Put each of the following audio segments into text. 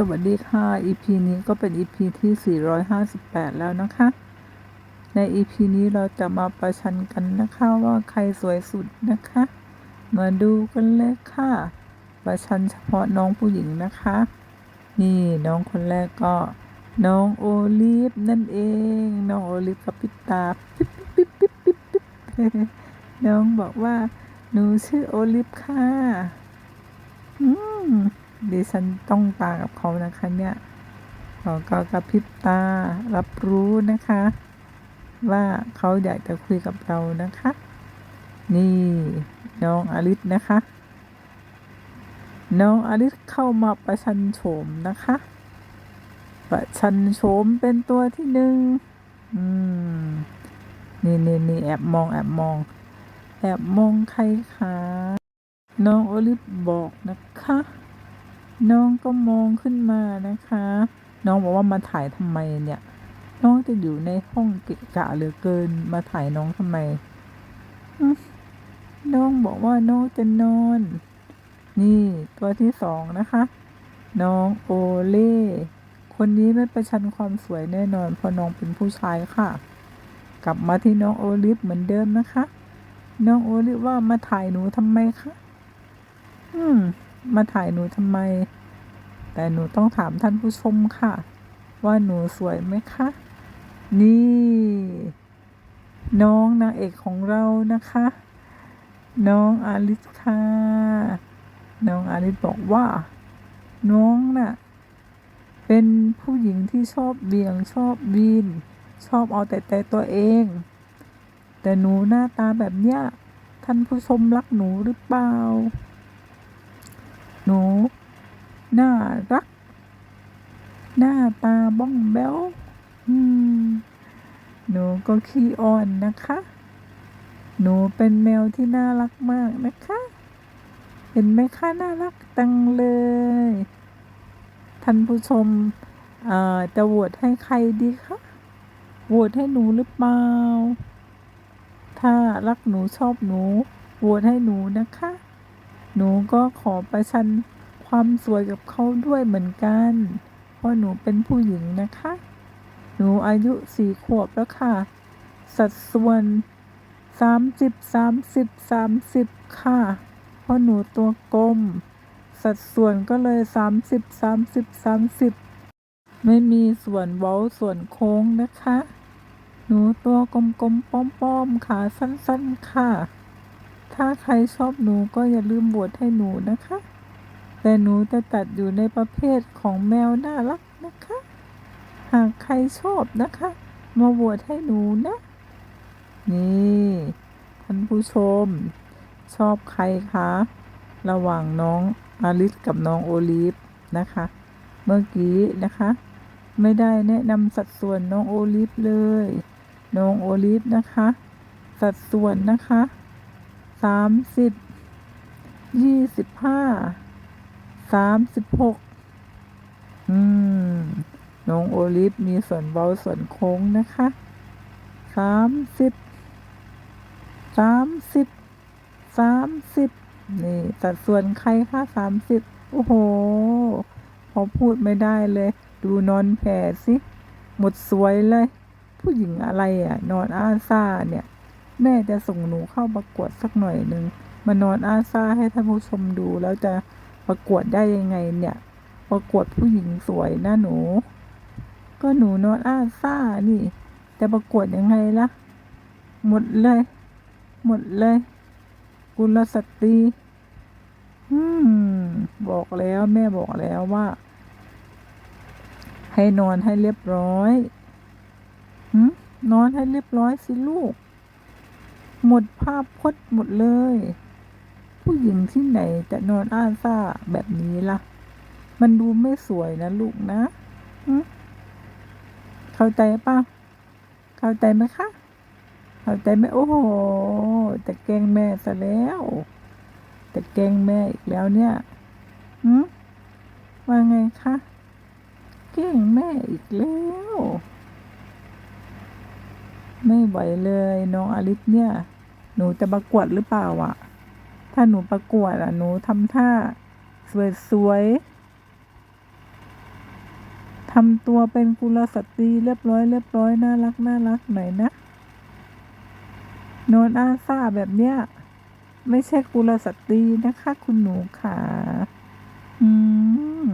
สวัสดีค่ะ EP นี้ก็เป็น EP ที่ 458 แล้วนะคะ ใน EP นี้เราจะมาประชันกันนะคะว่าใครสวยสุดนะคะ มาดูกันเลยค่ะ ประชันเฉพาะน้องผู้หญิงนะคะ นี่น้องคนแรกก็ น้องโอลิฟนั่นเอง น้องโอลิฟกับพิตาปิ๊บปิ๊บปิ๊บปิ๊บปิ๊บปิ๊บน้องบอกว่า หนูชื่อโอลิฟค่ะ อืม ดิฉันต้องตากับเขานะคะเนี่ยเขาก็กระพริบตารับรู้นะคะ ว่าเขาอยากจะคุยกับเรานะคะ นี่น้องอลิสนะคะ น้องอลิสเข้ามาประชันโฉมนะคะ ประชันโฉมเป็นตัวที่หนึ่งอืมนี่นี่นี่แอบมองแอบมอง แอบมองใครคะน้องอลิฟบอกนะคะ น้องก็มองขึ้นมานะคะ น้องบอกว่ามาถ่ายทำไมเนี่ย น้องจะอยู่ในห้องเกะกะเหลือเกิน มาถ่ายน้องทำไมอืมน้องบอกว่าน้องจะนอน นี่ตัวที่สองนะคะ น้องโอเล่คนนี้ไม่ประชันความสวยแน่นอนเพราะน้องเป็นผู้ชายค่ะ กลับมาที่น้องโอลิฟเหมือนเดิมนะคะ น้องโอลิฟว่ามาถ่ายหนูทำไมคะ อืม มาถ่ายหนูทำไม แต่หนูต้องถามท่านผู้ชมค่ะ ว่าหนูสวยไหมคะ นี่ น้องนางเอกของเรานะคะ น้องอาลิสค่ะ น้องอาลิสบอกว่า น้องน่ะ เป็นผู้หญิงที่ชอบเบี่ยงชอบวีน ชอบเอาแต่แต่ตัวเอง แต่หนูหน้าตาแบบเนี้ยท่านผู้ชมรักหนูหรือเปล่า น่ารัก หน้าตาบ้องแบ้วหนูก็ขี้อ่อนนะคะ หนูเป็นแมวที่น่ารักมากนะคะ เห็นไหมคะน่ารักจังเลย ท่านผู้ชมจะโหวตให้ใครดีคะ โหวตให้หนูหรือเปล่า ถ้ารักหนูชอบหนู โหวตให้หนูนะคะ หนูก็ขอประชัน ความสวยกับเขาด้วยเหมือนกัน เพราะหนูเป็นผู้หญิงนะคะ หนูอายุสี่ขวบแล้วค่ะ สัดส่วนสามสิบสามสิบสามสิบค่ะ เพราะหนูตัวกลม สัดส่วนก็เลยสามสิบสามสิบสามสิบไม่มีส่วนเว้าส่วนโค้งนะคะ หนูตัวกลมๆป้อมๆขาสั้นๆค่ะ ถ้าใครชอบหนูก็อย่าลืมบวชให้หนูนะคะ แต่หนูจะตัดอยู่ในประเภทของแมวน่ารักนะคะ หากใครชอบนะคะ มาบวชให้หนูนะ นี่ท่านผู้ชม ชอบใครคะ ระหว่างน้องอาลิสกับน้องโอลิฟนะคะ เมื่อกี้นะคะ ไม่ได้แนะนำสัดส่วนน้องโอลิฟเลย น้องโอลิฟนะคะ สัดส่วนนะคะสามสิบยี่สิบห้า สามสิบหกอืมน้องโอลิฟมีส่วนเบาส่วนโค้งนะคะสามสิบสามสิบสามสิบนี่สัดส่วนใครคะสามสิบโอ้โห พอพูดไม่ได้เลย ดูนอนแผ่สิ หมดสวยเลย ผู้หญิงอะไรอะ นอนอาซาเนี่ย แม่จะส่งหนูเข้าประกวดสักหน่อยหนึ่งมานอนอาซาให้ท่านผู้ชมดูแล้วจะ ประกวดได้ยังไงเนี่ย ประกวดผู้หญิงสวยนะหนู ก็หนูนอนอาซานี่จะประกวดยังไงล่ะ หมดเลย หมดเลย กุลสตรีอืม บอกแล้วแม่บอกแล้วว่า ให้นอนให้เรียบร้อยหืมนอนให้เรียบร้อยสิลูก หมดภาพพจน์หมดเลย ผู้หญิงที่ไหนจะนอนอ้าซ่าแบบนี้ล่ะ มันดูไม่สวยนะลูกนะเข้าใจป่ะ เข้าใจไหมคะ เข้าใจไหมโอ้โหจะแกงแม่ซะแล้วจะแกงแม่อีกแล้วเนี่ยหืมว่าไงคะแกงแม่อีกแล้วไม่ไหวเลย น้องอลิสเนี่ย หนูจะประกวดหรือเปล่าอะ ถ้าหนูประกวดอะหนูทำท่าสวยๆทำตัวเป็นกุลสตรีเรียบร้อยเรียบร้อยน่ารักน่ารักหน่อยนะนอนอาซาแบบเนี้ยไม่ใช่กุลสตรีนะคะ คุณหนูขาอืม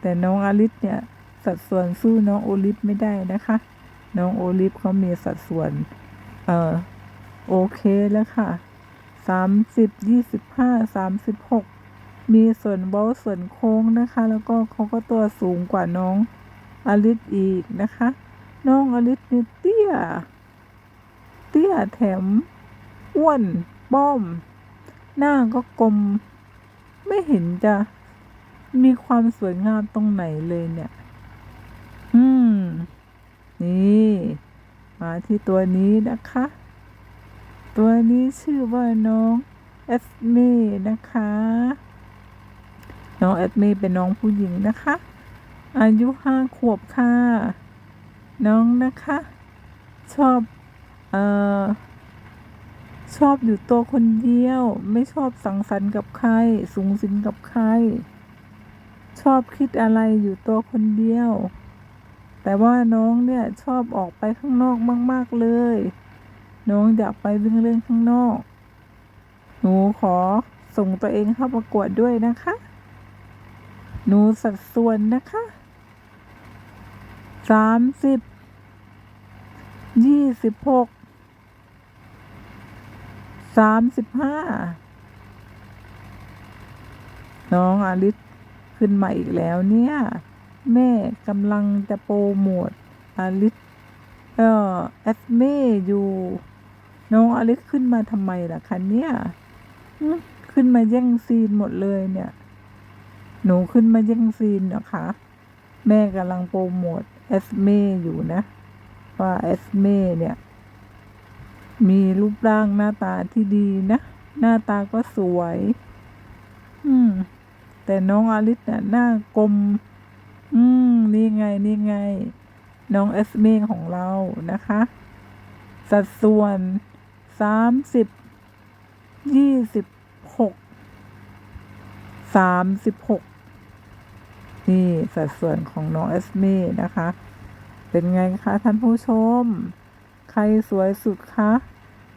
แต่น้องอลิสเนี่ย สัดส่วนสู้น้องโอลิฟไม่ได้นะคะ น้องโอลิฟเขามีสัดส่วน เออโอเคแล้วค่ะ สามสิบยี่สิบห้าสามสิบหกมีส่วนเบ้าส่วนโค้งนะคะ แล้วก็เขาก็ตัวสูงกว่าน้องอลิสอีกนะคะ น้องอลิสเนี่ยเตี้ย เตี้ยแถมอ้วนป้อม หน้าก็กลม ไม่เห็นจะมีความสวยงามตรงไหนเลยเนี่ย อืม นี่ มาที่ตัวนี้นะคะ ตัวนี้ชื่อว่าน้องเอสเมนะคะ น้องเอสเมเป็นน้องผู้หญิงนะคะ อายุห้าขวบค่ะ น้องนะคะ ชอบเอ่อชอบอยู่ตัวคนเดียว ไม่ชอบสังสรรค์กับใคร สูงสิงกับใคร ชอบคิดอะไรอยู่ตัวคนเดียว แต่ว่าน้องเนี่ยชอบออกไปข้างนอกมาก ๆ เลย น้องอยากไปวิ่งเล่นข้างนอก หนูขอส่งตัวเองเข้าประกวดด้วยนะคะ หนูสัดส่วนนะคะสามสิบยี่สิบหกสามสิบห้าน้องอาลิสขึ้นมาอีกแล้วเนี่ย แม่กำลังจะโปรโมทอาลิส เอ่อแอสเม่อยู่น้องอาลิสขึ้นมาทำไมล่ะคะเนี่ยอืมขึ้นมาแย่งซีนหมดเลยเนี่ย หนูขึ้นมาแย่งซีนเหรอคะ แม่กำลังโปรโมทแอสเม่อยู่นะ ว่าแอสเม่เนี่ย มีรูปร่างหน้าตาที่ดีนะ หน้าตาก็สวย อืม แต่น้องอาลิสเนี่ยหน้ากลม อืม นี่ไง นี่ไง น้องเอสเมงของเรานะคะ สัดส่วนสามสิบยี่สิบหกสามสิบหกนี่สัดส่วนของน้องเอสเมนะคะ เป็นไงคะท่านผู้ชม ใครสวยสุดคะ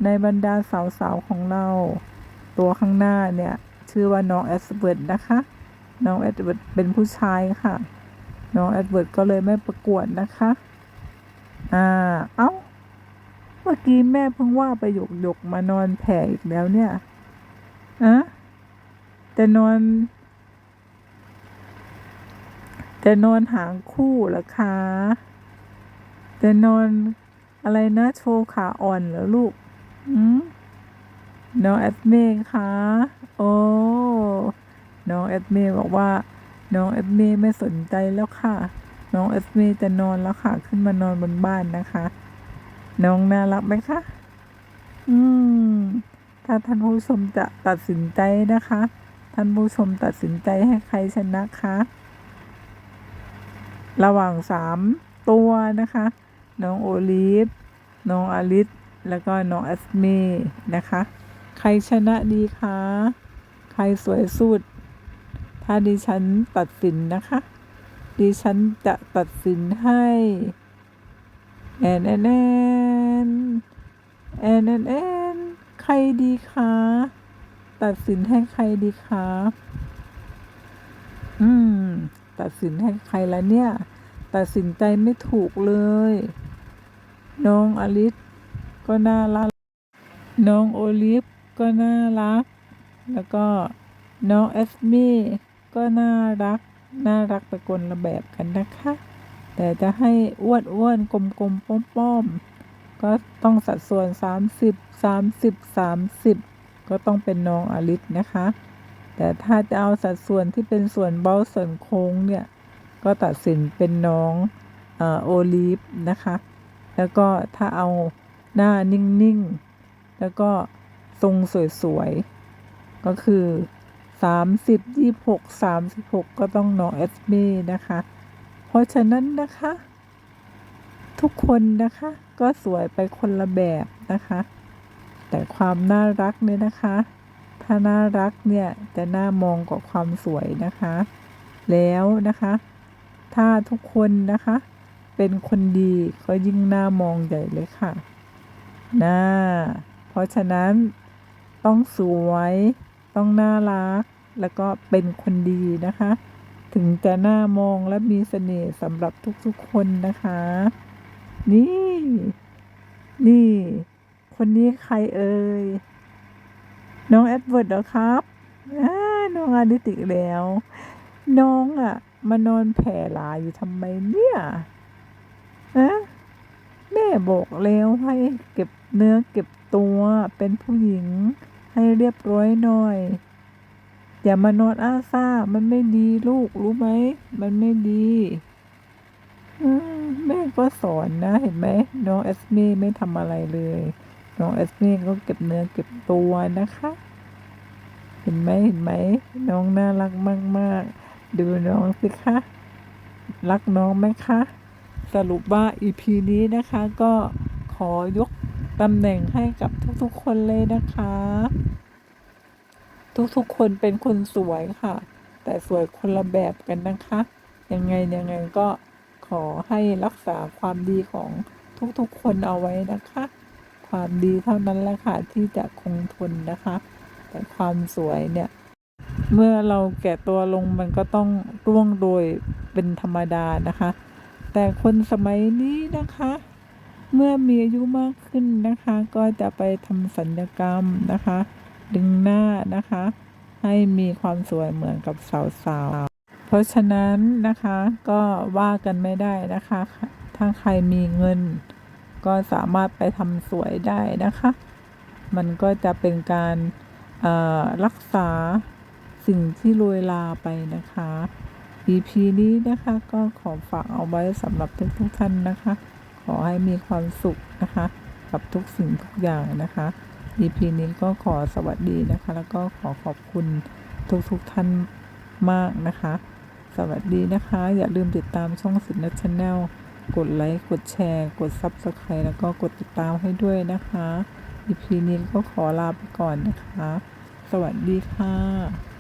ในบรรดาสาวๆของเรา ตัวข้างหน้าเนี่ย ชื่อว่าน้องแอสเบิร์ดนะคะ น้องแอดเวิร์ดเป็นผู้ชายค่ะ น้องแอดเวิร์ดก็เลยไม่ประกวดนะคะ อ่า เอ้า เมื่อกี้แม่เพิ่งว่าไปหยกหยกมานอนแผ่อีกแล้วเนี่ยอะจะนอนจะนอนหางคู่เหรอคะจะนอนอะไรนะโชว์ขาอ่อนเหรอลูก อืมน้องแอดเมย์คะ โอ้ น้องแอดเมย์บอกว่า น้องแอดเมย์ไม่สนใจแล้วค่ะ น้องแอดเมย์จะนอนแล้วค่ะ ขึ้นมานอนบนบ้านนะคะ น้องน่ารักไหมคะ อืม ถ้าท่านผู้ชมจะตัดสินใจนะคะ ท่านผู้ชมตัดสินใจให้ใครชนะคะ ระหว่างสามตัวนะคะ น้องโอลิฟ น้องอลิส แล้วก็น้องแอสเมนะคะ ใครชนะดีคะ ใครสวยสุด ถ้าดิฉันตัดสินนะคะ ดิฉันจะตัดสินให้แอนแอนแอนแอนแอนแอนใครดีคะตัดสินให้ใครดีคะอืม ตัดสินให้ใครละเนี่ย ตัดสินใจไม่ถูกเลย น้องอลิสก็น่ารัก น้องโอลิฟก็น่ารัก แล้วก็น้องเอสมี่ ก็น่ารัก น่ารักไปคนละแบบกันนะคะ แต่จะให้อ้วนอ้วนๆกลมกลมๆป้อมป้อมๆก็ต้องสัดส่วนสามสิบสามสิบสามสิบก็ต้องเป็นน้องอลิสนะคะ แต่ถ้าจะเอาสัดส่วนที่เป็นส่วนเบ้าส่วนโค้งเนี่ย ก็ตัดสินเป็นน้องออโอลิฟนะคะ แล้วก็ถ้าเอาหน้านิ่งๆ แล้วก็ทรงสวยๆ ก็คือ สามสิบยี่หกสามสิบหกก็ต้องน้องเอสเมนะคะ เพราะฉะนั้นนะคะ ทุกคนนะคะ ก็สวยไปคนละแบบนะคะ แต่ความน่ารักเนี่ยนะคะ ถ้าน่ารักเนี่ยจะน่ามองกว่าความสวยนะคะ แล้วนะคะถถ้าทุกคนนะคะ เป็นคนดีก็ยิ่งน่ามองใหญ่เลยค่ะน่าเพราะฉะนั้นต้องสวย ต้องน่ารัก แล้วก็เป็นคนดีนะคะ ถึงจะน่ามองและมีเสน่ห์สำหรับทุกๆคนนะคะ นี่ นี่ คนนี้ใครเอ่ย น้องแอดเวิร์ดเหรอครับน้องอาดิติแล้ว น้องอะ่ะมานอนแผ่หลาอยู่ทำไมเนี่ยอะแม่บอกแล้วให้เก็บเนื้อเก็บตัวเป็นผู้หญิง ให้เรียบร้อยหน่อย อย่ามานอนอ้าซ่า มันไม่ดีลูกรู้ไหม มันไม่ดีอแม่ก็สอนนะเห็นไหมน้องเอสเม่ไม่ทำอะไรเลย น้องเอสเม่ก็เก็บเนื้อเก็บตัวนะคะ เห็นไหมเห็นไหม น้องน่ารักมากๆ ดูน้องสิคะ รักน้องไหมคะ สรุปว่า EP นี้นะคะก็ขอยก ตำแหน่งให้กับทุกๆคนเลยนะคะ ทุกๆคนเป็นคนสวยค่ะ แต่สวยคนละแบบกันนะคะ ยังไงยังไงก็ขอให้รักษาความดีของทุกๆคนเอาไว้นะคะ ความดีเท่านั้นแหละค่ะที่จะคงทนนะคะ แต่ความสวยเนี่ย เมื่อเราแก่ตัวลงมันก็ต้องร่วงโดยเป็นธรรมดานะคะ แต่คนสมัยนี้นะคะ เมื่อมีอายุมากขึ้นนะคะ ก็จะไปทำสัญญกรรมนะคะ ดึงหน้านะคะ ให้มีความสวยเหมือนกับสาวๆ เพราะฉะนั้นนะคะก็ว่ากันไม่ได้นะคะ ถ้าใครมีเงิน ก็สามารถไปทำสวยได้นะคะ มันก็จะเป็นการรักษาสิ่งที่โรยลาไปนะคะ EP นี้นะคะก็ขอฝากเอาไว้สำหรับทุกๆท่านนะคะ ขอให้มีความสุขนะคะ กับทุกสิ่งทุกอย่างนะคะ EP นี้ก็ขอสวัสดีนะคะ แล้วก็ขอขอบคุณทุกๆท่านมากนะคะ สวัสดีนะคะ อย่าลืมติดตามช่องสินนัชแนลกดไลค์ กดแชร์ กด Subscribe แล้วก็กดติดตามให้ด้วยนะคะ EP นี้ก็ขอลาไปก่อนนะคะ สวัสดีค่ะ